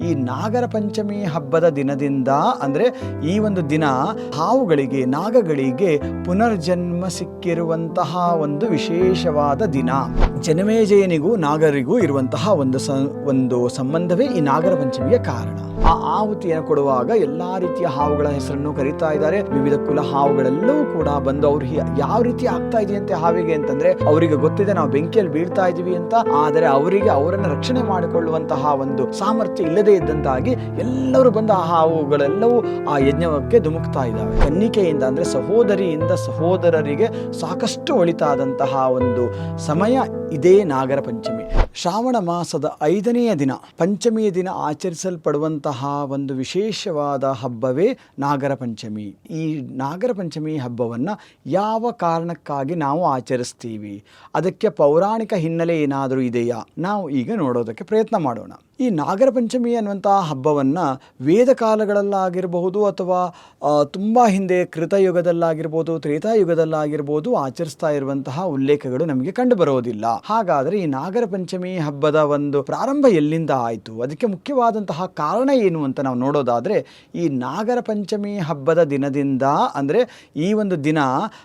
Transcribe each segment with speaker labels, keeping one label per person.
Speaker 1: ಈ ನಾಗರ ಪಂಚಮಿ ಹಬ್ಬದ ದಿನದಿಂದ ಅಂದರೆ ಈ ಒಂದು ದಿನ ಹಾವುಗಳಿಗೆ, ನಾಗಗಳಿಗೆ ಪುನರ್ಜನ್ಮ ಸಿಕ್ಕಿರುವಂತಹ ಒಂದು ವಿಶೇಷವಾದ ದಿನ. ಜನಮೇಜಯನಿಗೂ ನಾಗರಿಗೂ ಇರುವಂತಹ ಒಂದು ಸ, ಒಂದು ಸಂಬಂಧವೇ ಈ ನಾಗರ ಪಂಚಮಿಯ ಕಾರಣ. ಆ ಆಹುತಿಯನ್ನು ಕೊಡುವಾಗ ಎಲ್ಲಾ ರೀತಿಯ ಹಾವುಗಳ ಹೆಸರನ್ನು ಕರೀತಾ ಇದ್ದಾರೆ. ವಿವಿಧ ಕುಲ ಹಾವುಗಳೆಲ್ಲವೂ ಕೂಡ ಬಂದು ಅವ್ರು ಯಾವ ರೀತಿ ಆಗ್ತಾ ಇದೆಯಂತೆ ಹಾವಿಗೆ ಅಂತಂದ್ರೆ ಅವರಿಗೆ ಗೊತ್ತಿದೆ ನಾವು ಬೆಂಕಿಯಲ್ಲಿ ಬೀಳ್ತಾ ಇದೀವಿ ಅಂತ. ಆದರೆ ಅವರಿಗೆ ಅವರನ್ನು ರಕ್ಷಣೆ ಮಾಡಿಕೊಳ್ಳುವಂತಹ ಒಂದು ಸಾಮರ್ಥ್ಯ ಇಲ್ಲದೆ ಇದ್ದಂತಾಗಿ ಎಲ್ಲರೂ ಬಂದ ಹಾವುಗಳೆಲ್ಲವೂ ಆ ಯಜ್ಞಕ್ಕೆ ಧುಮುಕ್ತಾ ಇದ್ದಾವೆ. ಕನ್ನಿಕೆಯಿಂದ ಅಂದ್ರೆ ಸಹೋದರಿಯಿಂದ ಸಹೋದರರಿಗೆ ಸಾಕಷ್ಟು ಒಳಿತಾದಂತಹ ಒಂದು ಸಮಯ ಇದೇ ನಾಗರ ಪಂಚಮಿ. ಶ್ರಾವಣ ಮಾಸದ ಐದನೆಯ ದಿನ, ಪಂಚಮಿಯ ದಿನ ಆಚರಿಸಲ್ಪಡುವಂತಹ ಒಂದು ವಿಶೇಷವಾದ ಹಬ್ಬವೇ ನಾಗರ ಪಂಚಮಿ. ಈ ನಾಗರ ಪಂಚಮಿ ಹಬ್ಬವನ್ನು ಯಾವ ಕಾರಣಕ್ಕಾಗಿ ನಾವು ಆಚರಿಸ್ತೀವಿ? ಅದಕ್ಕೆ ಪೌರಾಣಿಕ ಹಿನ್ನೆಲೆ ಏನಾದರೂ ಇದೆಯಾ? ನಾವು ಈಗ ನೋಡೋದಕ್ಕೆ ಪ್ರಯತ್ನ ಮಾಡೋಣ. ಈ ನಾಗರ ಪಂಚಮಿ ಅನ್ನುವಂತಹ ಹಬ್ಬವನ್ನು ವೇದ ಕಾಲಗಳಲ್ಲಾಗಿರಬಹುದು ಅಥವಾ ತುಂಬ ಹಿಂದೆ ಕೃತಯುಗದಲ್ಲಾಗಿರ್ಬೋದು, ತ್ರೇತಾಯುಗದಲ್ಲಾಗಿರ್ಬೋದು ಆಚರಿಸ್ತಾ ಇರುವಂತಹ ಉಲ್ಲೇಖಗಳು ನಮಗೆ ಕಂಡು ಬರೋದಿಲ್ಲ ಹಾಗಾದರೆ ಈ ನಾಗರ ಪಂಚಮಿ ಹಬ್ಬದ ಒಂದು ಪ್ರಾರಂಭ ಎಲ್ಲಿಂದ ಆಯಿತು? ಅದಕ್ಕೆ ಮುಖ್ಯವಾದಂತಹ ಕಾರಣ ಏನು ಅಂತ ನಾವು ನೋಡೋದಾದರೆ, ಈ ನಾಗರ ಪಂಚಮಿ ಹಬ್ಬದ ದಿನದಿಂದ ಅಂದರೆ ಈ ಒಂದು ದಿನ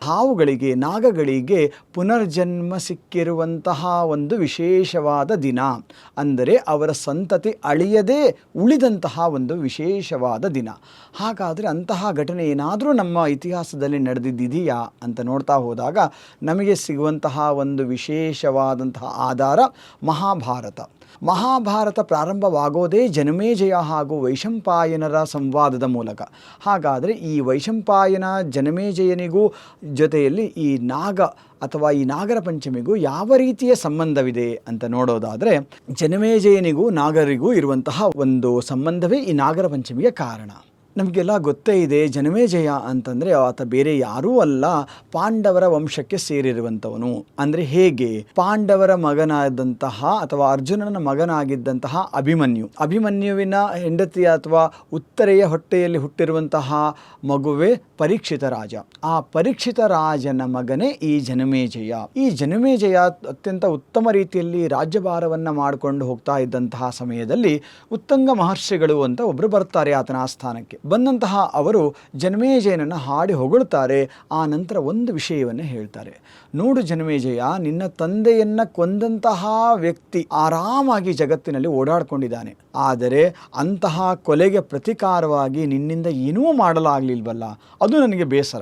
Speaker 1: ಹಾವುಗಳಿಗೆ, ನಾಗಗಳಿಗೆ ಪುನರ್ಜನ್ಮ ಸಿಕ್ಕಿರುವಂತಹ ಒಂದು ವಿಶೇಷವಾದ ದಿನ. ಅಂದರೆ ಅವರ ಸಂತತಿ ಅಳಿಯದೇ ಉಳಿದಂತಹ ಒಂದು ವಿಶೇಷವಾದ ದಿನ. ಹಾಗಾದರೆ ಅಂತಹ ಘಟನೆ ಏನಾದರೂ ನಮ್ಮ ಇತಿಹಾಸದಲ್ಲಿ ನಡೆದಿದ್ದೀಯಾ ಅಂತ ನೋಡ್ತಾ ಹೋದಾಗ, ನಮಗೆ ಸಿಗುವಂತಹ ಒಂದು ವಿಶೇಷವಾದಂತಹ ಆಧಾರ ಮಹಾಭಾರತ. ಮಹಾಭಾರತ ಪ್ರಾರಂಭವಾಗೋದೇ ಜನಮೇಜಯ ಹಾಗೂ ವೈಶಂಪಾಯನರ ಸಂವಾದದ ಮೂಲಕ. ಹಾಗಾದರೆ ಈ ವೈಶಂಪಾಯನ ಜನಮೇಜಯನಿಗೂ ಜೊತೆಯಲ್ಲಿ ಈ ನಾಗ ಅಥವಾ ಈ ನಾಗರ ಪಂಚಮಿಗೂ ಯಾವ ರೀತಿಯ ಸಂಬಂಧವಿದೆ ಅಂತ ನೋಡೋದಾದರೆ ಜನಮೇಜಯನಿಗೂ ನಾಗರಿಗೂ ಇರುವಂತಹ ಒಂದು ಸಂಬಂಧವೇ ಈ ನಾಗರ ಪಂಚಮಿಯ ಕಾರಣ. ನಮಗೆಲ್ಲ ಗೊತ್ತೇ ಇದೆ ಜನಮೇಜಯ ಅಂತಂದರೆ ಆತ ಬೇರೆ ಯಾರೂ ಅಲ್ಲ, ಪಾಂಡವರ ವಂಶಕ್ಕೆ ಸೇರಿರುವಂಥವನು. ಅಂದರೆ ಹೇಗೆ? ಪಾಂಡವರ ಮಗನಾದಂತಹ ಅಥವಾ ಅರ್ಜುನನ ಮಗನಾಗಿದ್ದಂತಹ ಅಭಿಮನ್ಯು. ಅಭಿಮನ್ಯುವಿನ ಹೆಂಡತಿ ಅಥವಾ ಉತ್ತರೆಯ ಹೊಟ್ಟೆಯಲ್ಲಿ ಹುಟ್ಟಿರುವಂತಹ ಮಗುವೇ ಪರೀಕ್ಷಿತ ರಾಜ. ಆ ಪರೀಕ್ಷಿತ ರಾಜನ ಮಗನೇ ಈ ಜನಮೇಜಯ ಈ ಜನಮೇಜಯ ಅತ್ಯಂತ ಉತ್ತಮ ರೀತಿಯಲ್ಲಿ ರಾಜ್ಯಭಾರವನ್ನು ಮಾಡಿಕೊಂಡು ಹೋಗ್ತಾ ಇದ್ದಂತಹ ಸಮಯದಲ್ಲಿ ಉತ್ತಂಗ ಮಹರ್ಷಿಗಳು ಅಂತ ಒಬ್ಬರು ಬರ್ತಾರೆ ಆತನ ಆಸ್ಥಾನಕ್ಕೆ. ಬಂದಂತಹ ಅವರು ಜನಮೇಜಯನನ್ನು ಹಾಡಿ ಹೊಗಳುತ್ತಾರೆ. ಆ ನಂತರ ಒಂದು ವಿಷಯವನ್ನು ಹೇಳ್ತಾರೆ. ನೋಡು ಜನಮೇಜಯ, ನಿನ್ನ ತಂದೆಯನ್ನು ಕೊಂದಂತಹ ವ್ಯಕ್ತಿ ಆರಾಮಾಗಿ ಜಗತ್ತಿನಲ್ಲಿ ಓಡಾಡಿಕೊಂಡಿದ್ದಾನೆ. ಆದರೆ ಅಂತಹ ಕೊಲೆಗೆ ಪ್ರತಿಕಾರವಾಗಿ ನಿನ್ನಿಂದ ಏನೂ ಮಾಡಲಾಗಲಿಲ್ವಲ್ಲ? ಅದು ನನಗೆ ಬೇಸರ.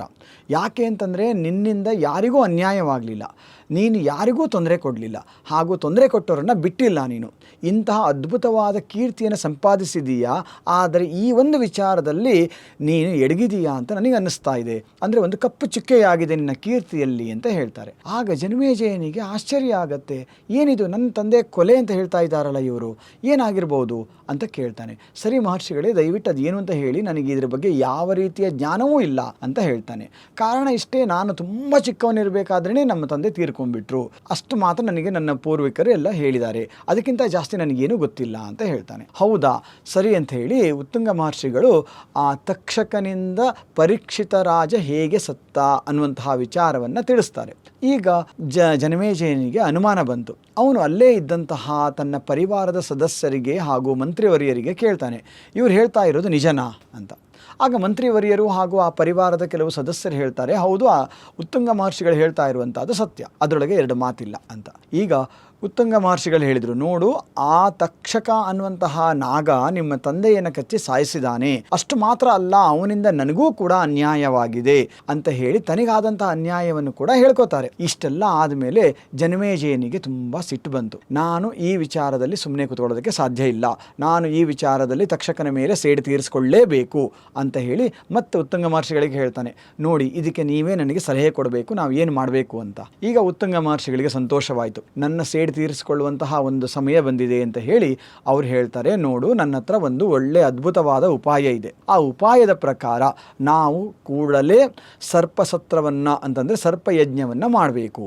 Speaker 1: ಯಾಕೆ ಅಂತಂದರೆ ನಿನ್ನಿಂದ ಯಾರಿಗೂ ಅನ್ಯಾಯವಾಗಲಿಲ್ಲ. ನೀನು ಯಾರಿಗೂ ತೊಂದರೆ ಕೊಡಲಿಲ್ಲ ಹಾಗೂ ತೊಂದರೆ ಕೊಟ್ಟವರನ್ನು ಬಿಟ್ಟಿಲ್ಲ ನೀನು. ಇಂತಹ ಅದ್ಭುತವಾದ ಕೀರ್ತಿಯನ್ನು ಸಂಪಾದಿಸಿದೀಯಾ? ಆದರೆ ಈ ಒಂದು ವಿಚಾರದಲ್ಲಿ ನೀನು ಎಡಗಿದೀಯಾ ಅಂತ ನನಗೆ ಅನ್ನಿಸ್ತಾ ಇದೆ. ಅಂದರೆ ಒಂದು ಕಪ್ಪು ಚುಕ್ಕೆಯಾಗಿದೆ ನಿನ್ನ ಕೀರ್ತಿಯಲ್ಲಿ ಅಂತ ಹೇಳ್ತಾರೆ. ಆಗ ಜನ್ಮೇಜಯನಿಗೆ ಆಶ್ಚರ್ಯ ಆಗತ್ತೆ. ಏನಿದು ನನ್ನ ತಂದೆ ಕೊಲೆ ಅಂತ ಹೇಳ್ತಾ ಇದ್ದಾರಲ್ಲ ಇವರು? ಏನಾಗಿರ್ಬೋದು? ಅಂತ ಕೇಳ್ತಾನೆ. ಸರಿ ಮಹರ್ಷಿಗಳೇ, ದಯವಿಟ್ಟು ಅದೇನು ಅಂತ ಹೇಳಿ, ನನಗೆ ಇದ್ರ ಬಗ್ಗೆ ಯಾವ ರೀತಿಯ ಜ್ಞಾನವೂ ಇಲ್ಲ ಅಂತ ಹೇಳ್ತಾನೆ. ಕಾರಣ ಇಷ್ಟೇ, ನಾನು ತುಂಬ ಚಿಕ್ಕವನಿರಬೇಕಾದ್ರೇ ನಮ್ಮ ತಂದೆ ತೀರ್ಕೊಂಡ್ಬಿಟ್ರು. ಅಷ್ಟು ಮಾತ್ರ ನನಗೆ ನನ್ನ ಪೂರ್ವಿಕರು ಎಲ್ಲ ಹೇಳಿದ್ದಾರೆ. ಅದಕ್ಕಿಂತ ಜಾಸ್ತಿ ನನಗೇನು ಗೊತ್ತಿಲ್ಲ ಅಂತ ಹೇಳ್ತಾನೆ. ಹೌದಾ? ಸರಿ ಅಂತ ಹೇಳಿ ಉತ್ತುಂಗ ಮಹರ್ಷಿಗಳು, ಆ ತಕ್ಷಕನಿಂದ ಪರೀಕ್ಷಿತ ರಾಜ ಹೇಗೆ ಸತ್ತ ಅನ್ನುವಂತಹ ವಿಚಾರವನ್ನು ತಿಳಿಸ್ತಾರೆ. ಈಗ ಜ, ಜನಮೇಜಯನಿಗೆ ಅನುಮಾನ ಬಂತು. ಅವನು ಅಲ್ಲೇ ಇದ್ದಂತಹ ತನ್ನ ಪರಿವಾರದ ಸದಸ್ಯರಿಗೆ ಹಾಗೂ ಮಂತ್ರಿವರಿಯರಿಗೆ ಕೇಳ್ತಾನೆ. ಇವ್ರು ಹೇಳ್ತಾ ಇರೋದು ನಿಜನಾ ಅಂತ. ಆಗ ಮಂತ್ರಿವರಿಯರು ಹಾಗೂ ಆ ಪರಿವಾರದ ಕೆಲವು ಸದಸ್ಯರು ಹೇಳ್ತಾರೆ, ಹೌದು, ಆ ಉತ್ತುಂಗ ಮಹರ್ಷಿಗಳು ಹೇಳ್ತಾ ಇರುವಂಥದ್ದು ಸತ್ಯ. ಅದರೊಳಗೆ ಎರಡು ಮಾತಿಲ್ಲ ಅಂತ. ಈಗ ಉತ್ತಂಗ ಮಹರ್ಷಿಗಳು ಹೇಳಿದರು, ನೋಡು, ಆ ತಕ್ಷಕ ಅನ್ನುವಂತಹ ನಾಗ ನಿಮ್ಮ ತಂದೆಯನ್ನು ಕಚ್ಚಿ ಸಾಯಿಸಿದಾನೆ. ಅಷ್ಟು ಮಾತ್ರ ಅಲ್ಲ, ಅವನಿಂದ ನನಗೂ ಕೂಡ ಅನ್ಯಾಯವಾಗಿದೆ ಅಂತ ಹೇಳಿ ತನಗಾದಂತಹ ಅನ್ಯಾಯವನ್ನು ಕೂಡ ಹೇಳ್ಕೋತಾರೆ. ಇಷ್ಟೆಲ್ಲ ಆದಮೇಲೆ ಜನಮೇಜಯನಿಗೆ ತುಂಬ ಸಿಟ್ಟು ಬಂತು. ನಾನು ಈ ವಿಚಾರದಲ್ಲಿ ಸುಮ್ಮನೆ ಕೂತ್ಕೊಳ್ಳೋದಕ್ಕೆ ಸಾಧ್ಯ ಇಲ್ಲ. ನಾನು ಈ ವಿಚಾರದಲ್ಲಿ ತಕ್ಷಕನ ಮೇಲೆ ಸೇಡು ತೀರಿಸಿಕೊಳ್ಳೇಬೇಕು ಅಂತ ಹೇಳಿ ಮತ್ತೆ ಉತ್ತಂಗ ಮಹರ್ಷಿಗಳಿಗೆ ಹೇಳ್ತಾನೆ. ನೋಡಿ, ಇದಕ್ಕೆ ನೀವೇ ನನಗೆ ಸಲಹೆ ಕೊಡಬೇಕು, ನಾವು ಏನು ಮಾಡಬೇಕು ಅಂತ. ಈಗ ಉತ್ತಂಗ ಮಹರ್ಷಿಗಳಿಗೆ ಸಂತೋಷವಾಯಿತು. ನನ್ನ ಸೇಡು ತೀರಿಸಿಕೊಳ್ಳುವಂತಹ ಒಂದು ಸಮಯ ಬಂದಿದೆ ಅಂತ ಹೇಳಿ ಅವ್ರು ಹೇಳ್ತಾರೆ, ನೋಡು, ನನ್ನ ಹತ್ರ ಒಂದು ಒಳ್ಳೆ ಅದ್ಭುತವಾದ ಉಪಾಯ ಇದೆ. ಆ ಉಪಾಯದ ಪ್ರಕಾರ ನಾವು ಕೂಡಲೇ ಸರ್ಪಸತ್ರವನ್ನು ಅಂತಂದರೆ ಸರ್ಪ ಯಜ್ಞವನ್ನು ಮಾಡಬೇಕು.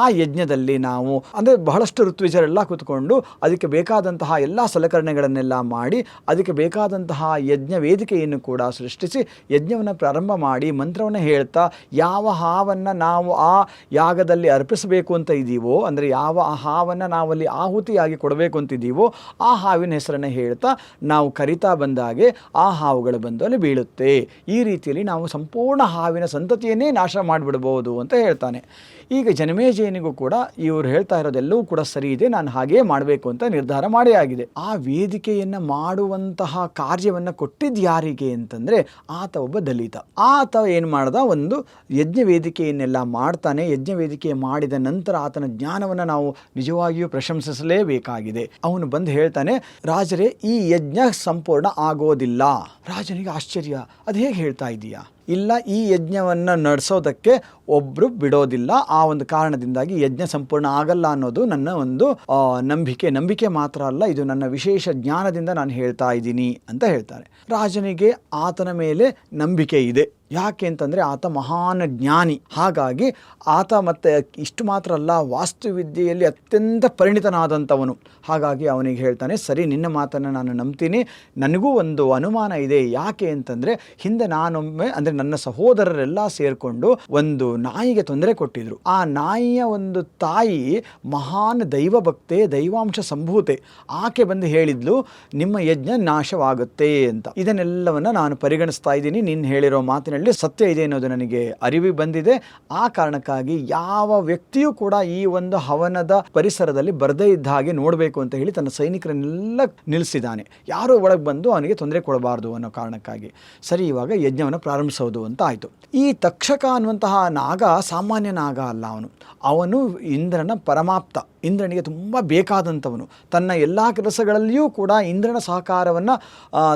Speaker 1: ಆ ಯಜ್ಞದಲ್ಲಿ ನಾವು ಅಂದರೆ ಬಹಳಷ್ಟು ಋತ್ವಿಜರೆಲ್ಲ ಕೂತ್ಕೊಂಡು ಅದಕ್ಕೆ ಬೇಕಾದಂತಹ ಎಲ್ಲ ಸಲಕರಣೆಗಳನ್ನೆಲ್ಲ ಮಾಡಿ, ಅದಕ್ಕೆ ಬೇಕಾದಂತಹ ಯಜ್ಞ ವೇದಿಕೆಯನ್ನು ಕೂಡ ಸೃಷ್ಟಿಸಿ, ಯಜ್ಞವನ್ನು ಪ್ರಾರಂಭ ಮಾಡಿ, ಮಂತ್ರವನ್ನು ಹೇಳ್ತಾ, ಯಾವ ಹಾವನ್ನು ನಾವು ಆ ಯಾಗದಲ್ಲಿ ಅರ್ಪಿಸಬೇಕು ಅಂತ ಇದ್ದೀವೋ ಅಂದರೆ ಯಾವ ಆ ಹಾವನ್ನು ನಾವಲ್ಲಿ ಆಹುತಿಯಾಗಿ ಕೊಡಬೇಕು ಅಂತಿದ್ದೀವೋ, ಆ ಹಾವಿನ ಹೆಸರನ್ನು ಹೇಳ್ತಾ ನಾವು ಕರಿತಾ ಬಂದಾಗೆ ಆ ಹಾವುಗಳು ಬಂದು ಅಲ್ಲಿ ಬೀಳುತ್ತೆ. ಈ ರೀತಿಯಲ್ಲಿ ನಾವು ಸಂಪೂರ್ಣ ಹಾವಿನ ಸಂತತಿಯನ್ನೇ ನಾಶ ಮಾಡಿಬಿಡ್ಬೋದು ಅಂತ ಹೇಳ್ತಾನೆ. ಈಗ ಜನಮೇಜಯನಿಗೂ ಕೂಡ ಇವರು ಹೇಳ್ತಾ ಇರೋದೆಲ್ಲವೂ ಕೂಡ ಸರಿ ಇದೆ, ನಾನು ಹಾಗೇ ಮಾಡಬೇಕು ಅಂತ ನಿರ್ಧಾರ ಮಾಡೇ ಆಗಿದೆ. ಆ ವೇದಿಕೆಯನ್ನು ಮಾಡುವಂತಹ ಕಾರ್ಯವನ್ನು ಕೊಟ್ಟಿದ್ದು ಯಾರಿಗೆ ಅಂತಂದರೆ ಆತ ಒಬ್ಬ ದಲಿತ. ಆತ ಏನು ಮಾಡ್ದ? ಒಂದು ಯಜ್ಞ ವೇದಿಕೆಯನ್ನೆಲ್ಲ ಮಾಡ್ತಾನೆ. ಯಜ್ಞ ವೇದಿಕೆ ಮಾಡಿದ ನಂತರ ಆತನ ಜ್ಞಾನವನ್ನು ನಾವು ನಿಜವಾಗಿಯೂ ಪ್ರಶಂಸಿಸಲೇಬೇಕಾಗಿದೆ. ಅವನು ಬಂದು ಹೇಳ್ತಾನೆ, ರಾಜರೇ, ಈ ಯಜ್ಞ ಸಂಪೂರ್ಣ ಆಗೋದಿಲ್ಲ. ರಾಜನಿಗೆ ಆಶ್ಚರ್ಯ. ಅದು ಹೇಗೆ ಹೇಳ್ತಾ ಇದೀಯಾ? ಇಲ್ಲ, ಈ ಯಜ್ಞವನ್ನು ನಡೆಸೋದಕ್ಕೆ ಒಬ್ಬರು ಬಿಡೋದಿಲ್ಲ. ಆ ಒಂದು ಕಾರಣದಿಂದಾಗಿ ಯಜ್ಞ ಸಂಪೂರ್ಣ ಆಗಲ್ಲ ಅನ್ನೋದು ನನ್ನ ಒಂದು ನಂಬಿಕೆ. ನಂಬಿಕೆ ಮಾತ್ರ ಅಲ್ಲ, ಇದು ನನ್ನ ವಿಶೇಷ ಜ್ಞಾನದಿಂದ ನಾನು ಹೇಳ್ತಾ ಇದ್ದೀನಿ ಅಂತ ಹೇಳ್ತಾರೆ. ರಾಜನಿಗೆ ಆತನ ಮೇಲೆ ನಂಬಿಕೆ ಇದೆ. ಯಾಕೆ ಅಂತಂದರೆ ಆತ ಮಹಾನ್ ಜ್ಞಾನಿ. ಹಾಗಾಗಿ ಆತ ಮತ್ತೆ ಇಷ್ಟು ಮಾತ್ರ ಅಲ್ಲ, ವಾಸ್ತುವಿದ್ಯೆಯಲ್ಲಿ ಅತ್ಯಂತ ಪರಿಣಿತನಾದಂಥವನು. ಹಾಗಾಗಿ ಅವನಿಗೆ ಹೇಳ್ತಾನೆ, ಸರಿ, ನಿನ್ನ ಮಾತನ್ನು ನಾನು ನಂಬ್ತೀನಿ. ನನಗೂ ಒಂದು ಅನುಮಾನ ಇದೆ. ಯಾಕೆ ಅಂತಂದರೆ ಹಿಂದೆ ನಾನೊಮ್ಮೆ ಅಂದರೆ ನನ್ನ ಸಹೋದರರೆಲ್ಲ ಸೇರಿಕೊಂಡು ಒಂದು ನಾಯಿಗೆ ತೊಂದರೆ ಕೊಟ್ಟಿದ್ರು. ಆ ನಾಯಿಯ ಒಂದು ತಾಯಿ ಮಹಾನ್ ದೈವ ಭಕ್ತೆ ದೈವಾಂಶ ಸಂಭೂತೆ. ಆಕೆ ಬಂದು ಹೇಳಿದ್ಲು, ನಿಮ್ಮ ಯಜ್ಞ ನಾಶವಾಗುತ್ತೆ ಅಂತ. ಇದನ್ನೆಲ್ಲವನ್ನು ನಾನು ಪರಿಗಣಿಸ್ತಾ ಇದ್ದೀನಿ. ನೀನು ಹೇಳಿರೋ ಮಾತಿನಲ್ಲಿ ಸತ್ಯ ಇದೆ ಅನ್ನೋದು ನನಗೆ ಅರಿವಿ ಬಂದಿದೆ. ಆ ಕಾರಣಕ್ಕಾಗಿ ಯಾವ ವ್ಯಕ್ತಿಯೂ ಕೂಡ ಈ ಒಂದು ಹವನದ ಪರಿಸರದಲ್ಲಿ ಬರದೇ ಇದ್ದ ಹಾಗೆ ನೋಡಬೇಕು ಅಂತ ಹೇಳಿ ತನ್ನ ಸೈನಿಕರನ್ನೆಲ್ಲ ನಿಲ್ಲಿಸಿದ್ದಾನೆ. ಯಾರು ಒಳಗೆ ಬಂದು ಅವನಿಗೆ ತೊಂದರೆ ಕೊಡಬಾರ್ದು ಅನ್ನೋ ಕಾರಣಕ್ಕಾಗಿ. ಸರಿ, ಇವಾಗ ಯಜ್ಞವನ್ನು ಪ್ರಾರಂಭಿಸೋದು ಅಂತ ಆಯಿತು. ಈ ತಕ್ಷಕ ಅನ್ನುವಂತಹ ನಾಗ ಸಾಮಾನ್ಯ ನಾಗ ಅಲ್ಲ ಅವನು. ಅವನು ಇಂದ್ರನ ಪರಮಾಪ್ತ. ಇಂದ್ರನಿಗೆ ತುಂಬ ಬೇಕಾದಂಥವನು. ತನ್ನ ಎಲ್ಲ ಕೆಲಸಗಳಲ್ಲಿಯೂ ಕೂಡ ಇಂದ್ರನ ಸಹಕಾರವನ್ನು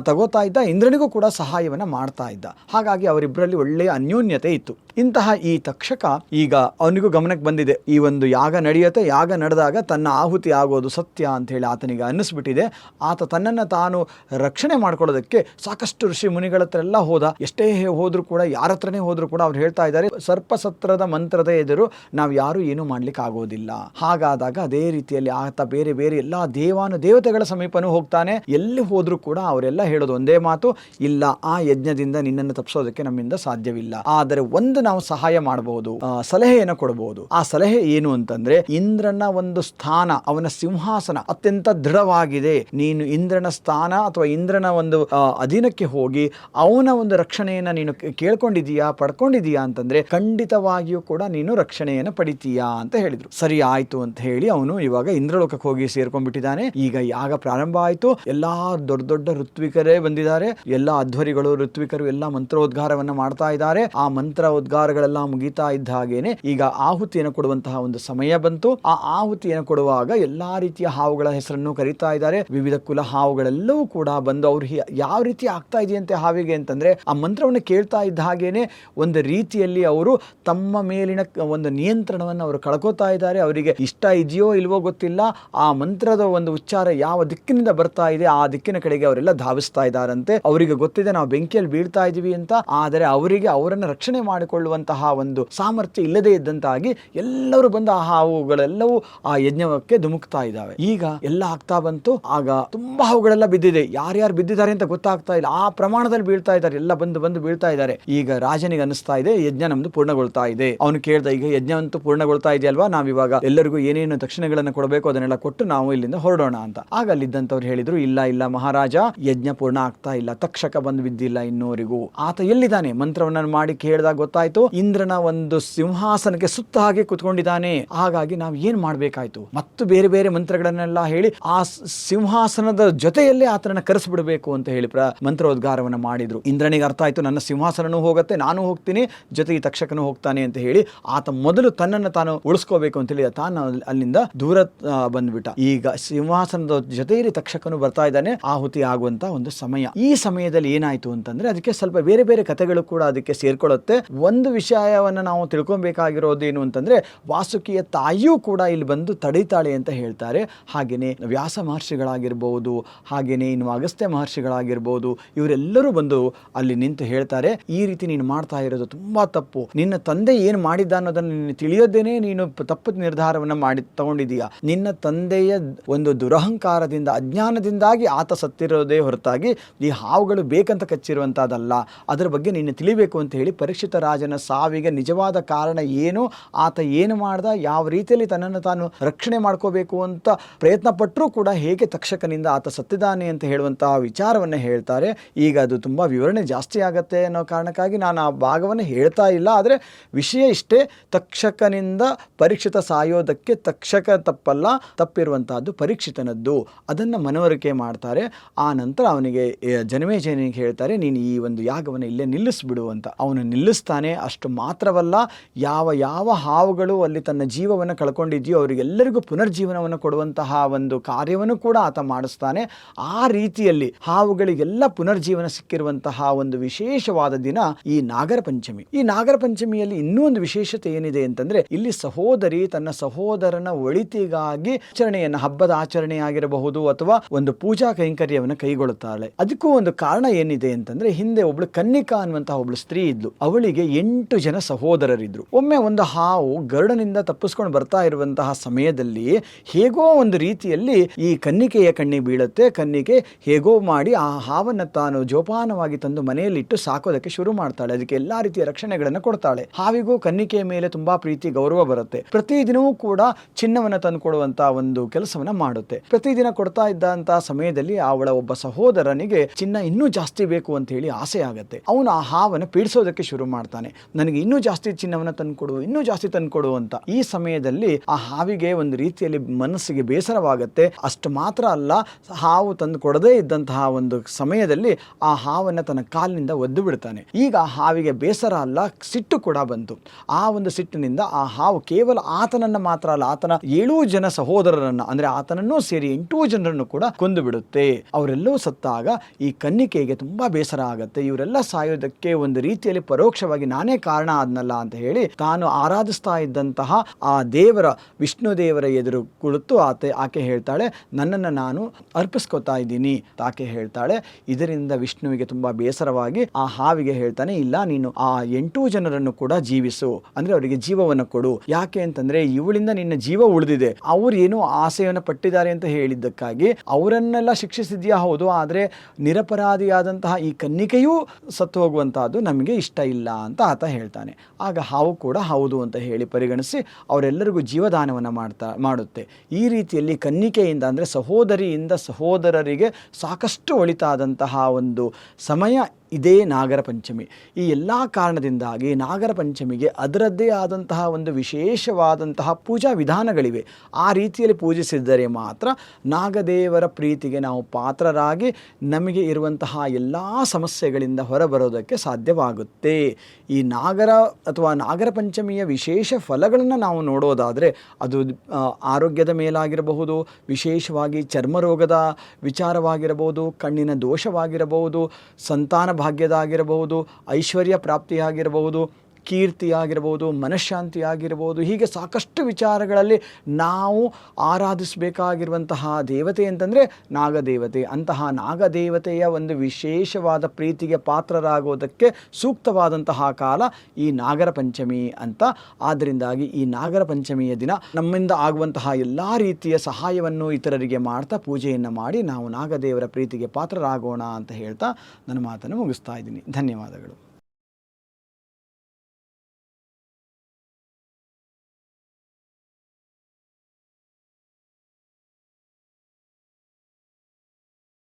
Speaker 1: ತಗೋತಾ ಇದ್ದ. ಇಂದ್ರನಿಗೂ ಕೂಡ ಸಹಾಯವನ್ನು ಮಾಡ್ತಾ ಇದ್ದ. ಹಾಗಾಗಿ ಅವರಿಬ್ಬರಲ್ಲಿ ಒಳ್ಳೆಯ ಅನ್ಯೋನ್ಯತೆ ಇತ್ತು. ಇಂತಹ ಈ ತಕ್ಷಕ ಈಗ ಅವನಿಗೂ ಗಮನಕ್ಕೆ ಬಂದಿದೆ. ಈ ಒಂದು ಯಾಗ ನಡೆಯುತ್ತೆ. ಯಾಗ ನಡೆದಾಗ ತನ್ನ ಆಹುತಿ ಆಗೋದು ಸತ್ಯ ಅಂತ ಹೇಳಿ ಆತನಿಗೆ ಅನ್ನಿಸ್ಬಿಟ್ಟಿದೆ. ಆತ ತನ್ನನ್ನು ತಾನು ರಕ್ಷಣೆ ಮಾಡ್ಕೊಳ್ಳೋದಕ್ಕೆ ಸಾಕಷ್ಟು ಋಷಿ ಮುನಿಗಳ ಹತ್ರ ಎಲ್ಲ ಹೋದ. ಎಷ್ಟೇ ಹೋದರೂ ಕೂಡ, ಯಾರ ಹತ್ರನೇ ಹೋದರೂ ಕೂಡ ಅವ್ರು ಹೇಳ್ತಾ ಇದ್ದಾರೆ ಸರ್ಪಸತ್ರದ ಮಂತ್ರದ ಎದುರು ನಾವು ಯಾರು ಏನೂ ಮಾಡ್ಲಿಕ್ಕೆ ಆಗೋದಿಲ್ಲ. ಹಾಗಾದಾಗ ಅದೇ ರೀತಿಯಲ್ಲಿ ಆತ ಬೇರೆ ಬೇರೆ ಎಲ್ಲ ದೇವಾನು ದೇವತೆಗಳ ಸಮೀಪನೂ ಹೋಗ್ತಾನೆ. ಎಲ್ಲಿ ಹೋದರೂ ಕೂಡ ಅವರೆಲ್ಲ ಹೇಳೋದು ಒಂದೇ ಮಾತು, ಇಲ್ಲ, ಆ ಯಜ್ಞದಿಂದ ನಿನ್ನನ್ನು ತಪ್ಪಿಸೋದಕ್ಕೆ ನಮ್ಮಿಂದ ಸಾಧ್ಯವಿಲ್ಲ. ಆದರೆ ಒಂದು ನಾವು ಸಹಾಯ ಮಾಡಬಹುದು ಸಲಹೆಯನ್ನು ಕೊಡಬಹುದು ಆ ಸಲಹೆ ಏನು ಅಂತಂದ್ರೆ, ಇಂದ್ರನ ಒಂದು ಸ್ಥಾನ, ಅವನ ಸಿಂಹಾಸನ ಅತ್ಯಂತ ದೃಢವಾಗಿದೆ. ನೀನು ಇಂದ್ರನ ಸ್ಥಾನ ಅಥವಾ ಇಂದ್ರನ ಒಂದು ಅಧೀನಕ್ಕೆ ಹೋಗಿ ಅವನ ಒಂದು ರಕ್ಷಣೆಯನ್ನು ನೀನು ಕೇಳ್ಕೊಂಡಿದೀಯಾ, ಪಡ್ಕೊಂಡಿದೀಯಾ ಅಂತಂದ್ರೆ, ಖಂಡಿತವಾಗಿಯೂ ಕೂಡ ನೀನು ರಕ್ಷಣೆಯನ್ನು ಪಡಿತೀಯಾ ಅಂತ ಹೇಳಿದ್ರು. ಸರಿ ಆಯ್ತು ಅಂತ ಹೇಳಿ ಅವನು ಇವಾಗ ಇಂದ್ರಲೋಕಕ್ಕೆ ಹೋಗಿ ಸೇರ್ಕೊಂಡ್ಬಿಟ್ಟಿದ್ದಾನೆ. ಈಗ ಯಾಗ ಪ್ರಾರಂಭ ಆಯ್ತು. ಎಲ್ಲಾ ದೊಡ್ಡ ದೊಡ್ಡ ಋತ್ವಿಕರೇ ಬಂದಿದ್ದಾರೆ. ಎಲ್ಲಾ ಅಧ್ವರಿಗಳು, ಋತ್ವಿಕರು, ಎಲ್ಲ ಮಂತ್ರೋದ್ಗಾರವನ್ನ ಮಾಡ್ತಾ ಇದ್ದಾರೆ. ಆ ಮಂತ್ರ ಉದ್ಗಾರಗಳೆಲ್ಲ ಮುಗಿತಾ ಇದ್ದ ಹಾಗೇನೆ ಈಗ ಆಹುತಿಯನ್ನು ಕೊಡುವಂತಹ ಒಂದು ಸಮಯ ಬಂತು. ಆ ಆಹುತಿಯನ್ನು ಕೊಡುವಾಗ ಎಲ್ಲಾ ರೀತಿಯ ಹಾವುಗಳ ಹೆಸರನ್ನು ಕರೀತಾ ಇದ್ದಾರೆ. ವಿವಿಧ ಕುಲ ಹಾವುಗಳೆಲ್ಲವೂ ಕೂಡ ಬಂದು ಅವ್ರು ಯಾವ ರೀತಿ ಆಗ್ತಾ ಇದೆಯಂತೆ ಹಾವಿಗೆ ಅಂತಂದ್ರೆ ಆ ಮಂತ್ರವನ್ನು ಕೇಳ್ತಾ ಇದ್ದ ಹಾಗೇನೆ ಒಂದು ರೀತಿಯಲ್ಲಿ ಅವರು ತಮ್ಮ ಮೇಲಿನ ಒಂದು ನಿಯಂತ್ರಣವನ್ನು ಅವರು ಕಳ್ಕೊತಾ ಇದ್ದಾರೆ. ಅವರಿಗೆ ಇಷ್ಟ ಇದೆಯೋ ಇಲ್ವೋ ಗೊತ್ತಿಲ್ಲ. ಆ ಮಂತ್ರದ ಒಂದು ಉಚ್ಚಾರ ಯಾವ ದಿಕ್ಕಿನಿಂದ ಬರ್ತಾ ಇದೆ ಆ ದಿಕ್ಕಿನ ಕಡೆಗೆ ಅವರೆಲ್ಲ ಧಾವಿಸ್ತಾ ಇದ್ದಾರಂತೆ. ಅವರಿಗೆ ಗೊತ್ತಿದೆ ನಾವು ಬೆಂಕಿಯಲ್ಲಿ ಬೀಳ್ತಾ ಇದೀವಿ ಅಂತ. ಆದರೆ ಅವರಿಗೆ ಅವರನ್ನು ರಕ್ಷಣೆ ಮಾಡಿಕೊಳ್ಳುವಂತಹ ಒಂದು ಸಾಮರ್ಥ್ಯ ಇಲ್ಲದೇ ಇದ್ದಂತಾಗಿ ಎಲ್ಲರೂ ಬಂದು ಆ ಹಾವುಗಳೆಲ್ಲವೂ ಆ ಯಜ್ಞಕ್ಕೆ ಧುಮುಕ್ತಾ ಇದ್ದಾವೆ. ಈಗ ಎಲ್ಲ ಆಗ್ತಾ ಬಂತು. ಆಗ ತುಂಬಾ ಹಾವುಗಳೆಲ್ಲ ಬಿದ್ದಿದೆ. ಯಾರ್ಯಾರು ಬಿದ್ದಿದ್ದಾರೆ ಅಂತ ಗೊತ್ತಾಗ್ತಾ ಇಲ್ಲ. ಆ ಪ್ರಮಾಣದಲ್ಲಿ ಬೀಳ್ತಾ ಇದ್ದಾರೆ. ಎಲ್ಲ ಬಂದು ಬಂದು ಬೀಳ್ತಾ ಇದ್ದಾರೆ. ಈಗ ರಾಜನಿಗೆ ಅನಿಸ್ತಾ ಇದೆ, ಯಜ್ಞ ನಮ್ದು ಪೂರ್ಣಗೊಳ್ತಾ ಇದೆ. ಅವನು ಕೇಳ್ದ, ಈಗ ಯಜ್ಞ ಅಂತೂ ಪೂರ್ಣಗೊಳ್ತಾ ಇದೆಯಲ್ವಾ? ನಾವಿವಾಗ ಎಲ್ಲರಿಗೂ ಏನೇನು ದಕ್ಷಿಣೆಗಳನ್ನು ಕೊಡಬೇಕು ಅದನ್ನೆಲ್ಲ ಕೊಟ್ಟು ನಾವು ಇಲ್ಲಿಂದ ಹೊರಡೋಣ ಅಂತ. ಆಗ ಅಲ್ಲಿದ್ದಂಥವ್ರು ಹೇಳಿದ್ರು, ಇಲ್ಲ ಇಲ್ಲ ಮಹಾರಾಜ, ಯಜ್ಞ ಪೂರ್ಣ ಆಗ್ತಾ ಇಲ್ಲ. ತಕ್ಷಕ ಬಂದು ಬಿದ್ದಿಲ್ಲ ಇನ್ನೋರಿಗೂ. ಆತ ಎಲ್ಲಿದ್ದಾನೆ? ಮಂತ್ರವನ್ನ ಮಾಡಿ ಕೇಳಿದಾಗ ಗೊತ್ತಾಯ್ತು, ಇಂದ್ರನ ಒಂದು ಸಿಂಹಾಸನಕ್ಕೆ ಸುತ್ತ ಹಾಗೆ ಕುತ್ಕೊಂಡಿದ್ದಾನೆ. ಹಾಗಾಗಿ ನಾವು ಏನ್ ಮಾಡ್ಬೇಕಾಯ್ತು? ಮತ್ತು ಬೇರೆ ಬೇರೆ ಮಂತ್ರಗಳನ್ನೆಲ್ಲ ಹೇಳಿ ಆ ಸಿಂಹಾಸನದ ಜೊತೆಯಲ್ಲೇ ಆತನನ್ನ ಕರೆಸ್ಬಿಡ್ಬೇಕು ಅಂತ ಹೇಳಿ ಪ್ರ ಮಂತ್ರೋದ್ಗಾರವನ್ನ ಮಾಡಿದ್ರು. ಇಂದ್ರನಿಗೆ ಅರ್ಥ ಆಯ್ತು, ನನ್ನ ಸಿಂಹಾಸನನೂ ಹೋಗುತ್ತೆ, ನಾನು ಹೋಗ್ತೀನಿ, ಜೊತೆಗೆ ತಕ್ಷಕನು ಹೋಗ್ತಾನೆ ಅಂತ ಹೇಳಿ ಆತ ಮೊದಲು ತನ್ನನ್ನು ತಾನು ಉಳಿಸ್ಕೋಬೇಕು ಅಂತ ಹೇಳಿ ತಾನು ಅಲ್- ಅಲ್ಲಿಂದ ದೂರ ಬಂದ್ಬಿಟ್ಟ. ಈಗ ಸಿಂಹಾಸನದ ಜೊತೆಯಲ್ಲಿ ತಕ್ಷಕನು ಬರ್ತಾ ಇದ್ದಾನೆ, ಆಹುತಿ ಆಗುವಂತ ಒಂದು ಸಮಯ. ಈ ಸಮಯದಲ್ಲಿ ಏನಾಯ್ತು ಅಂತಂದ್ರೆ, ಅದಕ್ಕೆ ಸ್ವಲ್ಪ ಬೇರೆ ಬೇರೆ ಕಥೆಗಳು ಕೂಡ ಅದಕ್ಕೆ ಸೇರ್ಕೊಳ್ಳುತ್ತೆ. ಒಂದು ವಿಷಯವನ್ನ ನಾವು ತಿಳ್ಕೊಬೇಕಾಗಿರೋದು ಏನು ಅಂತಂದ್ರೆ, ವಾಸುಕಿಯ ತಾಯಿಯೂ ಕೂಡ ಇಲ್ಲಿ ಬಂದು ತಡೀತಾಳೆ ಅಂತ ಹೇಳ್ತಾರೆ. ಹಾಗೇನೆ ವ್ಯಾಸ ಮಹರ್ಷಿಗಳಾಗಿರ್ಬೋದು, ಹಾಗೇನೆ ಇನ್ನು ಅಗಸ್ತ್ಯ ಮಹರ್ಷಿಗಳಾಗಿರ್ಬೋದು, ಇವರೆಲ್ಲರೂ ಬಂದು ಅಲ್ಲಿ ನಿಂತು ಹೇಳ್ತಾರೆ, ಈ ರೀತಿ ನೀನು ಮಾಡ್ತಾ ಇರೋದು ತುಂಬಾ ತಪ್ಪು. ನಿನ್ನ ತಂದೆ ಏನು ಮಾಡಿದ್ದ ಅನ್ನೋದನ್ನು ನೀನು ತಿಳಿಯೋದೇನೆ ನೀನು ತಪ್ಪು ನಿರ್ಧಾರವನ್ನು ಮಾಡಿ ತಗೊಂಡಿದೀಯಾ ನಿನ್ನ ತಂದೆಯ ಒಂದು ದುರಹಂಕಾರದಿಂದ, ಅಜ್ಞಾನದಿಂದಾಗಿ ಆತ ಸತ್ತಿರೋದೇ ಹೊರತಾಗಿ, ಈ ಹಾವುಗಳು ಬೇಕಂತ ಕಚ್ಚಿರುವಂತಹದಲ್ಲ. ಅದರ ಬಗ್ಗೆ ನೀನು ತಿಳಿಬೇಕು ಅಂತ ಹೇಳಿ ಪರೀಕ್ಷಿತ ರಾಜನ ಸಾವಿಗೆ ನಿಜವಾದ ಕಾರಣ ಏನು, ಆತ ಏನು ಮಾಡ್ದ, ಯಾವ ರೀತಿಯಲ್ಲಿ ತನ್ನನ್ನು ತಾನು ರಕ್ಷಣೆ ಮಾಡ್ಕೋಬೇಕು ಅಂತ ಪ್ರಯತ್ನ ಪಟ್ಟರೂ ಕೂಡ ಹೇಗೆ ತಕ್ಷಕನಿಂದ ಆತ ಸತ್ತಿದ್ದಾನೆ ಅಂತ ಹೇಳುವಂತಹ ವಿಚಾರವನ್ನು ಹೇಳ್ತಾರೆ. ಈಗ ಅದು ತುಂಬ ವಿವರಣೆ ಜಾಸ್ತಿ ಆಗತ್ತೆ ಅನ್ನೋ ಕಾರಣಕ್ಕಾಗಿ ನಾನು ಆ ಭಾಗವನ್ನು ಹೇಳ್ತಾ ಇಲ್ಲ. ಆದರೆ ವಿಷಯ ಇಷ್ಟೇ, ತಕ್ಷಕನಿಂದ ಪರೀಕ್ಷಿತ ಸಾಯೋದಕ್ಕೆ ತಕ್ಷಕ ತಪ್ಪಲ್ಲ, ತಪ್ಪಿರುವಂತಹದ್ದು ಪರೀಕ್ಷಿತನದ್ದು. ಅದನ್ನು ಮನವರಿಕೆ ಮಾಡ್ತಾರೆ. ಆ ನಂತರ ಅವನಿಗೆ ಜನಮೇಜನಿಗೆ ಹೇಳ್ತಾರೆ, ನೀನು ಈ ಒಂದು ಯಾಗವನ್ನು ಇಲ್ಲೇ ನಿಲ್ಲಿಸ್ಬಿಡು ಅಂತ ಅವನು ನಿಲ್ಲಿಸ್ತಾನೆ, ಅಷ್ಟು ಮಾತ್ರವಲ್ಲ, ಯಾವ ಯಾವ ಹಾವುಗಳು ಅಲ್ಲಿ ತನ್ನ ಜೀವವನ್ನು ಕಳ್ಕೊಂಡಿದೆಯೋ ಅವರಿಗೆಲ್ಲರಿಗೂ ಪುನರ್ಜೀವನವನ್ನು ಕೊಡುವಂತಹ ಒಂದು ಕಾರ್ಯವನ್ನು ಕೂಡ ಆತ ಮಾಡಿಸ್ತಾನೆ. ಆ ರೀತಿಯಲ್ಲಿ ಹಾವುಗಳಿಗೆಲ್ಲ ಪುನರ್ಜೀವನ ಸಿಕ್ಕಿರುವಂತಹ ಒಂದು ವಿಶೇಷವಾದ ದಿನ ಈ ನಾಗರ ಪಂಚಮಿ ಈ ನಾಗರ ಪಂಚಮಿಯಲ್ಲಿ ಇನ್ನೂ ಒಂದು ವಿಶೇಷತೆ ಏನಿದೆ ಅಂತಂದ್ರೆ, ಇಲ್ಲಿ ಸಹೋದರಿ ತನ್ನ ಸಹೋದರನ ಒಳಿತಿಗಾಗಿ ಆಚರಣೆಯನ್ನು, ಹಬ್ಬದ ಆಚರಣೆ ಆಗಿರಬಹುದು ಅಥವಾ ಒಂದು ಪೂಜಾ ಕೈಂಕರ್ಯವನ್ನು ಕೈಗೊಳ್ಳುತ್ತಾಳೆ. ಅದಕ್ಕೂ ಒಂದು ಕಾರಣ ಏನಿದೆ ಅಂತಂದ್ರೆ, ಹಿಂದೆ ಒಬ್ಳು ಕನ್ನಿಕಾ ಅನ್ನುವಂತಹ ಒಬ್ಬಳು ಸ್ತ್ರೀ ಇದ್ಲು. ಅವಳಿಗೆ ಎಂಟು ಜನ ಸಹೋದರರಿದ್ರು. ಒಮ್ಮೆ ಒಂದು ಹಾವು ಗರುಡನಿಂದ ತಪ್ಪಿಸ್ಕೊಂಡು ಬರ್ತಾ ಇರುವಂತಹ ಸಮಯದಲ್ಲಿ ಹೇಗೋ ಒಂದು ರೀತಿಯಲ್ಲಿ ಈ ಕನ್ನಿಕೆಯ ಕಣ್ಣಿಗೆ ಬೀಳುತ್ತೆ. ಕನ್ನಿಕೆ ಹೇಗೋ ಮಾಡಿ ಆ ಹಾವನ್ನು ತಾನು ಜೋಪಾನವಾಗಿ ತಂದು ಮನೆಯಲ್ಲಿಟ್ಟು ಸಾಕೋದಕ್ಕೆ ಶುರು ಮಾಡ್ತಾಳೆ. ಅದಕ್ಕೆ ಎಲ್ಲಾ ರೀತಿಯ ರಕ್ಷಣೆಗಳನ್ನು ಕೊಡ್ತಾಳೆ. ಹಾವಿಗೂ ಕನ್ನಿಕೆಯ ಮೇಲೆ ತುಂಬಾ ಪ್ರೀತಿ, ಗೌರವ ಬರುತ್ತೆ. ಪ್ರತಿದಿನವೂ ಕೂಡ ಚಿನ್ನವನ್ನು ತಂದು ಕೊಡುವಂತ ಒಂದು ಕೆಲಸವನ್ನ ಮಾಡುತ್ತೆ. ಪ್ರತಿದಿನ ಕೊಡ್ತಾ ಇದ್ದಂತಹ ಸಮಯದಲ್ಲಿ ಅವಳ ಒಬ್ಬ ಸಹೋದರನಿಗೆ ಚಿನ್ನ ಇನ್ನೂ ಜಾಸ್ತಿ ಬೇಕು ಅಂತ ಹೇಳಿ ಆಸೆ ಆಗುತ್ತೆ. ಅವನು ಆ ಹಾವನ್ನು ಪೀಡಿಸೋದಕ್ಕೆ ಶುರು ಮಾಡ್ತಾನೆ. ನನಗೆ ಇನ್ನೂ ಜಾಸ್ತಿ ಚಿನ್ನವನ್ನು ತಂದುಕೊಡು, ಇನ್ನೂ ಜಾಸ್ತಿ ತಂದುಕೊಡು ಅಂತ. ಈ ಸಮಯದಲ್ಲಿ ಆ ಹಾವಿಗೆ ಒಂದು ರೀತಿಯಲ್ಲಿ ಮನಸ್ಸಿಗೆ ಬೇಸರವಾಗುತ್ತೆ. ಅಷ್ಟು ಮಾತ್ರ ಅಲ್ಲ, ಹಾವು ತಂದು ಕೊಡದೇ ಇದ್ದಂತಹ ಒಂದು ಸಮಯದಲ್ಲಿ ಆ ಹಾವನ್ನು ತನ್ನ ಕಾಲಿನಿಂದ ಒದ್ದು ಬಿಡ್ತಾನೆ. ಈಗ ಆ ಹಾವಿಗೆ ಬೇಸರ ಅಲ್ಲ, ಸಿಟ್ಟು ಕೂಡ ಬಂತು. ಆ ಒಂದು ಸಿಟ್ಟಿನಿಂದ ಆ ಹಾವು ಕೇವಲ ಆತನನ್ನ ಮಾತ್ರ ಅಲ್ಲ, ಆತನ ಏಳು ಜನ ಸಹೋದರರನ್ನ, ಅಂದ್ರೆ ಆತನನ್ನೂ ಸೇರಿ ಎಂಟೂ ಜನರನ್ನು ಕೂಡ ಕೊಂದು ಬಿಡುತ್ತೆ. ಅವರೆಲ್ಲವೂ ಸತ್ತಾಗ ಈ ಕನ್ನಿಕೆಗೆ ತುಂಬಾ ಬೇಸರ ಆಗುತ್ತೆ. ಇವರೆಲ್ಲ ಸಾಯೋದಕ್ಕೆ ಒಂದು ರೀತಿಯಲ್ಲಿ ಪರೋಕ್ಷವಾಗಿ ನಾನೇ ಕಾರಣ ಆದ್ನಲ್ಲ ಅಂತ ಹೇಳಿ ತಾನು ಆರಾಧಿಸ್ತಾ ಇದ್ದಂತಹ ಆ ದೇವರ, ವಿಷ್ಣು ದೇವರ ಎದುರು ಕುಳಿತು ಆತ, ಆಕೆ ಹೇಳ್ತಾಳೆ, ನನ್ನನ್ನು ನಾನು ಅರ್ಪಿಸ್ಕೊತಾ ಇದ್ದೀನಿ ಆಕೆ ಹೇಳ್ತಾಳೆ. ಇದರಿಂದ ವಿಷ್ಣುವಿಗೆ ತುಂಬಾ ಬೇಸರವಾಗಿ ಆ ಹಾವಿಗೆ ಹೇಳ್ತಾನೆ, ಇಲ್ಲ, ನೀನು ಆ ಎಂಟು ಜನರನ್ನು ಕೂಡ ಜೀವಿಸು, ಅಂದ್ರೆ ಅವರಿಗೆ ಜೀವವನ್ನು ಕೊಡು. ಯಾಕೆ ಅಂತಂದ್ರೆ ಇವಳಿಂದ ನಿನ್ನ ಜೀವ ಉಳಿದಿದೆ. ಅವ್ರು ಏನೋ ಆಸೆಯನ್ನು ಪಟ್ಟಿದ್ದಾರೆ ಅಂತ ಹೇಳಿದ್ದಕ್ಕಾಗಿ ಅವರನ್ನೆಲ್ಲ ಶಿಕ್ಷಿಸಿದ್ಯಾ ಹೌದು, ಆದರೆ ನಿರಪರಾಧಿಯಾದಂತಹ ಈ ಕನ್ನಿಕೆಯೂ ಸತ್ತು ಹೋಗುವಂತಹದ್ದು ನಮಗೆ ಇಷ್ಟ ಇಲ್ಲ ಅಂತ ಆತ ಹೇಳ್ತಾನೆ. ಆಗ ಹಾವು ಕೂಡ ಹೌದು ಅಂತ ಹೇಳಿ ಪರಿಗಣಿಸಿ ಅವರೆಲ್ಲರಿಗೂ ಜೀವದಾನವನ್ನು ಮಾಡ್ತಾ, ಮಾಡುತ್ತೆ. ಈ ರೀತಿಯಲ್ಲಿ ಕನ್ನಿಕೆಯಿಂದ ಅಂದರೆ ಸಹೋದರಿಯಿಂದ ಸಹೋದರರಿಗೆ ಸಾಕಷ್ಟು ಒಳಿತಾದಂತಹ ಒಂದು ಸಮಯ ಇದೇ ನಾಗರ ಪಂಚಮಿ. ಈ ಎಲ್ಲ ಕಾರಣದಿಂದಾಗಿ ನಾಗರ ಪಂಚಮಿಗೆ ಅದರದ್ದೇ ಆದಂತಹ ಒಂದು ವಿಶೇಷವಾದಂತಹ ಪೂಜಾ ವಿಧಾನಗಳಿವೆ. ಆ ರೀತಿಯಲ್ಲಿ ಪೂಜಿಸಿದರೆ ಮಾತ್ರ ನಾಗದೇವರ ಪ್ರೀತಿಗೆ ನಾವು ಪಾತ್ರರಾಗಿ ನಮಗೆ ಇರುವಂತಹ ಎಲ್ಲ ಸಮಸ್ಯೆಗಳಿಂದ ಹೊರಬರೋದಕ್ಕೆ ಸಾಧ್ಯವಾಗುತ್ತೆ. ಈ ನಾಗರ ಅಥವಾ ನಾಗರ ಪಂಚಮಿಯ ವಿಶೇಷ ಫಲಗಳನ್ನು ನಾವು ನೋಡೋದಾದರೆ ಅದು ಆರೋಗ್ಯದ ಮೇಲಾಗಿರಬಹುದು, ವಿಶೇಷವಾಗಿ ಚರ್ಮರೋಗದ ವಿಚಾರವಾಗಿರಬಹುದು, ಕಣ್ಣಿನ ದೋಷವಾಗಿರಬಹುದು, ಸಂತಾನ ಭಾಗ್ಯದಾಗಿರಬಹುದು, ಐಶ್ವರ್ಯ ಪ್ರಾಪ್ತಿಯಾಗಿರಬಹುದು ಕೀರ್ತಿ ಆಗಿರ್ಬೋದು ಮನಃಶಾಂತಿ ಆಗಿರ್ಬೋದು ಹೀಗೆ ಸಾಕಷ್ಟು ವಿಚಾರಗಳಲ್ಲಿ ನಾವು ಆರಾಧಿಸಬೇಕಾಗಿರುವಂತಹ ದೇವತೆ ಅಂತಂದರೆ ನಾಗದೇವತೆ. ಅಂತಹ ನಾಗದೇವತೆಯ ಒಂದು ವಿಶೇಷವಾದ ಪ್ರೀತಿಗೆ ಪಾತ್ರರಾಗೋದಕ್ಕೆ ಸೂಕ್ತವಾದಂತಹ ಕಾಲ ಈ ನಾಗರ ಪಂಚಮಿ ಅಂತ. ಆದ್ದರಿಂದಾಗಿ ಈ ನಾಗರ ಪಂಚಮಿಯ ದಿನ ನಮ್ಮಿಂದ ಆಗುವಂತಹ ಎಲ್ಲ ರೀತಿಯ ಸಹಾಯವನ್ನು ಇತರರಿಗೆ ಮಾಡ್ತಾ ಪೂಜೆಯನ್ನು ಮಾಡಿ ನಾವು ನಾಗದೇವರ ಪ್ರೀತಿಗೆ ಪಾತ್ರರಾಗೋಣ ಅಂತ ಹೇಳ್ತಾ ನನ್ನ ಮಾತನ್ನು ಮುಗಿಸ್ತಾ ಇದ್ದೀನಿ. ಧನ್ಯವಾದಗಳು.